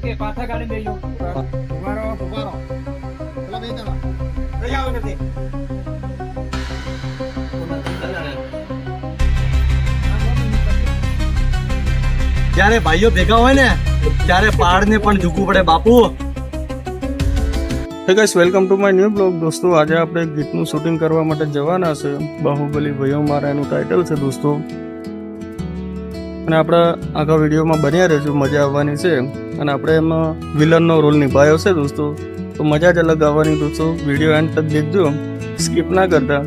Okay પાછા ગાડી બેસજો ઉભારો ઊભા પેલા બે જણા લઈ આવો નથી જ્યારે ભાઈઓ ભેગા હોય ને ત્યારે પહાડને પણ ઝૂકવું પડે બાપુ. Hey guys welcome to my new blog દોસ્તો. આજે આપણે ગીતનું શૂટિંગ કરવા માટે જવાના છે. બાહુબલી ભયો મારા એનું ટાઇટલ છે દોસ્તો. અને આપણા આખા વિડીયોમાં બન્યા રહેશું મજા આવવાની છે. અને આપણે એમાં વિલનનો રોલ નિભાયો છે દોસ્તો. તો મજા જ અલગ આવવાની દોસ્તો. વીડિયો એન્ડ તક દેખજો સ્કીપ ના કરતા.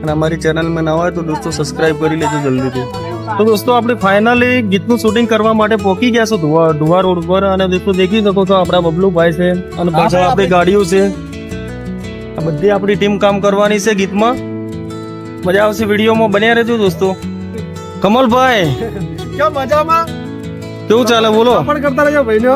અને અમારી ચેનલમાં નવા હોય તો દોસ્તો સબસ્ક્રાઇબ કરી લેજો જલ્દીથી. તો દોસ્તો આપણે ફાઇનલી ગીતનું શૂટિંગ કરવા માટે પહોંચી ગયા છો ધુવા ધુવા રોડ પર. અને દોસ્તો દેખી શકો છો આપણા બબલુભાઈ છે. અને પાછળ આપણી ગાડીઓ છે. આ બધી આપણી ટીમ કામ કરવાની છે ગીતમાં. મજા આવશે વિડીયોમાં. બન્યા રહેજો દોસ્તો. કમલભાઈ. કેમ મજામાં? કેવું ચાલે? બોલો. પણ કરતા રહેજો ભાઈનો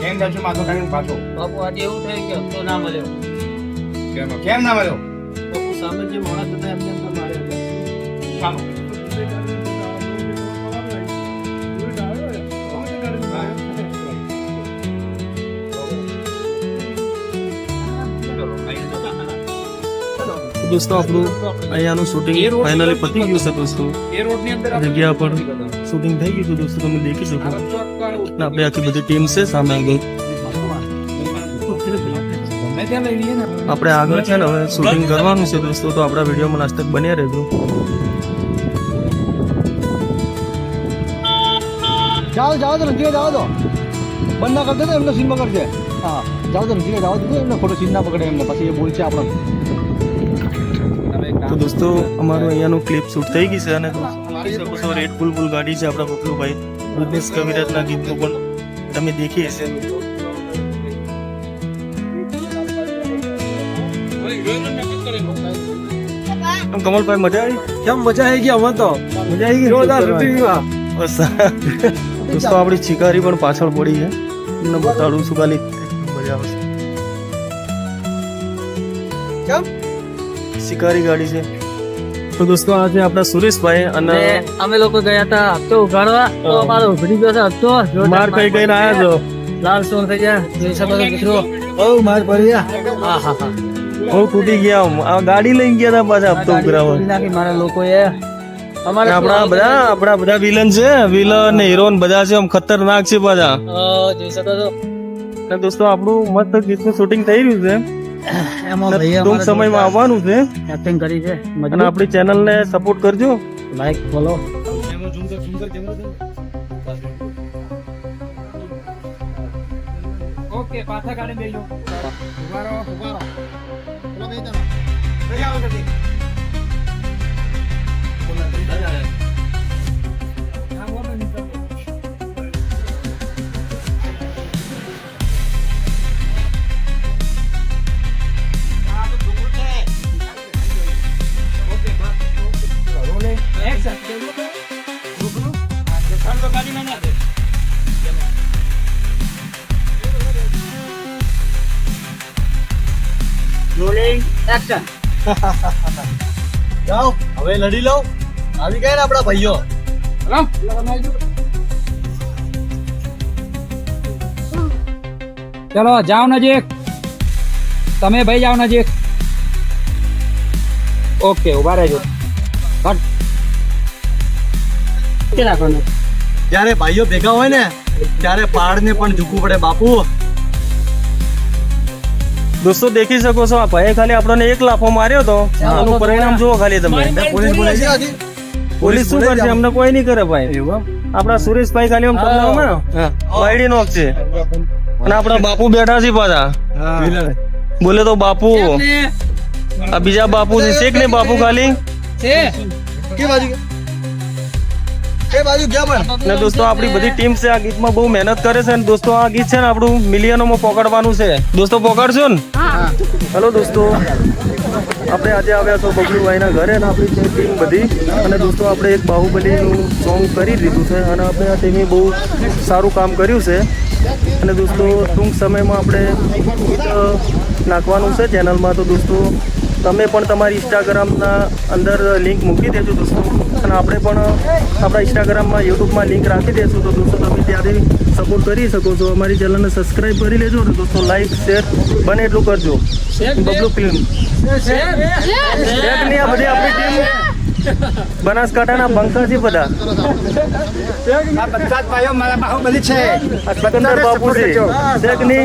કેમ જાશું માથું કાઢીને પાછો. બાપુ આજે એવું થયું કે હપ્તો ના મળ્યો. કેમ? કેમ ના મળ્યો? બાપુ સામે જે માણસ થતા એમને એમને માર્યા. દોસ્તો આપણું અહીંયાનું શૂટિંગ ફાઇનલી પતી ગયું છે દોસ્તો. એ રોડની અંદર આ જગ્યા પર શૂટિંગ થઈ ગયું છે દોસ્તો તમે દેખી શકો. આપણી આખી બધી ટીમ છે સામે આગળ. આપણે. આગળ છે ને હવે શૂટિંગ કરવાનું છે દોસ્તો તો આપણા વિડીયોમાં લાસ્ટ તક બન્યા રહેજો. જાઓ જાઓ તો રંજીએ જાઓ તો. બંધ ના કરતો એમને સીન પકડશે હા જાઓ તો રંજીએ જાઓ દીધું એમને ખોટો સીન ના પકડે એમને. પછી એ બોલશે આપણે તો દોસ્તો અમારું અહીંયાનું ક્લિપ શૂટ થઈ ગઈ છે અને જોઈ શકો છો રેડ બુલ બુલ ગાડી છે આપણા બબલુભાઈ બિઝનેસ કવિરાજના ગીતો પણ તમે દેખી હશે આમ કમલભાઈ મજા આવી કેમ મજા આવી ગઈ અમે તો મજા આવી ગઈ જોરદાર શૂટિંગમાં બસ દોસ્તો આપણી શિકારી પણ પાછળ પડી છે તમને બતાડું છું ખાલી મજા આવશે કેમ શિકારી ગાડી છે. તો દોસ્તો આ છે આપણા સુરેશભાઈ અને અમે લોકો ગયા હતા હપ્તો ઉગાડવા તો. અમારો ઉઘડી ગયો છે હપ્તો. માર કઈ કઈ આવ્યા છો લાલ સોન થઈ ગયા. જોઈ શકો મિત્રો. બહુ માર પડી હા હા હા. બહુ તૂટી ગયા. આ ગાડી લઈને ગયા હતા પાછા હપ્તો ઉઘરાવા. મારા લોકોએ. અમારે આપણા બધા આપણા બધા વિલન છે. વિલન ને હીરોન બધા છે. આમ ખતરનાક છે પાછા. જોઈ શકો છો. દોસ્તો આપણું મસ્ત ગીતનું શૂટિંગ થઈ રહ્યું છે. એમાં ભાઈ ટૂંક સમયમાં આવવાનું છે. એક્ટિંગ કરી છે અને આપણી ચેનલને સપોર્ટ કરજો. લાઈક ફોલો ઓકે પાછા ગાડી બેસજો ઊભા રહો. ઊભા રહો પેલા બે જણા લઈ આવો નથી એક્શન જાઓ હવે લડી લો આવી ગયા ને આપણા ભાઈઓ. ચલો જાઓ નજીક. તમે ભાઈ જાઓ નજીક. ઓકે ઊભા રહેજો. કે રાખવાનું જ્યારે ભાઈઓ ભેગા હોય ને ત્યારે પહાડને પણ ઝૂકવું પડે બાપુ. દોસ્તો દેખી શકો છો આ ભાઈએ ખાલી આપણને એક લાફો માર્યો તો. આનું પરિણામ જુઓ ખાલી તમે. પોલીસ બોલાવી પોલીસ શું કરશે? અમને કોઈ નહીં કરે ભાઈ. આપણા સુરેશભાઈ ખાલી આમ નોક છે. અને આપણા બાપુ બેઠા છે પાછા. બોલે તો બાપુ. આ બીજા બાપુ છે શેખ ને બાપુ ખાલી? કે બાજુ? કે બાજુ ગયા પણ. ને દોસ્તો આપણી બધી ટીમ છે આ ગીતમાં બહુ મહેનત કરે છે ને દોસ્તો આ ગીત છે ને આપણું મિલિયનોમાં પકડવાનું છે. દોસ્તો પકડશો ને? હેલો દોસ્તો. આપણે આજે આવ્યા છો બબલુભાઈના ઘરે અને આપણી ટીમ બધી. અને દોસ્તો આપણે એક બાહુબલીનું સોંગ કરી દીધું છે અને આપણે આ ટીમે બહુ સારું કામ કર્યું છે. અને દોસ્તો ટૂંક સમયમાં આપણે ગીત નાખવાનું છે ચેનલમાં. તો દોસ્તો તમે પણ તમારી ઇન્સ્ટાગ્રામના અંદર લિંક મૂકી દેજો દોસ્તો. અને આપણે પણ આપણા ઇન્સ્ટાગ્રામમાં યુટ્યુબમાં લિંક રાખી દઈશું તો દોસ્તો તમે ત્યાંથી સપોર્ટ કરી શકો છો. અમારી ચેનલને સબસ્ક્રાઈબ કરી લેજો અને દોસ્તો. લાઈક શેર બને એટલું કરજો. બબલુ ફિલ્મ બધી આપણી ટીમ બનાસકાંઠાના બંકા છે બધા બધા ભાઈઓ મારા બાહુબલી છે. બાપુ છે શેકની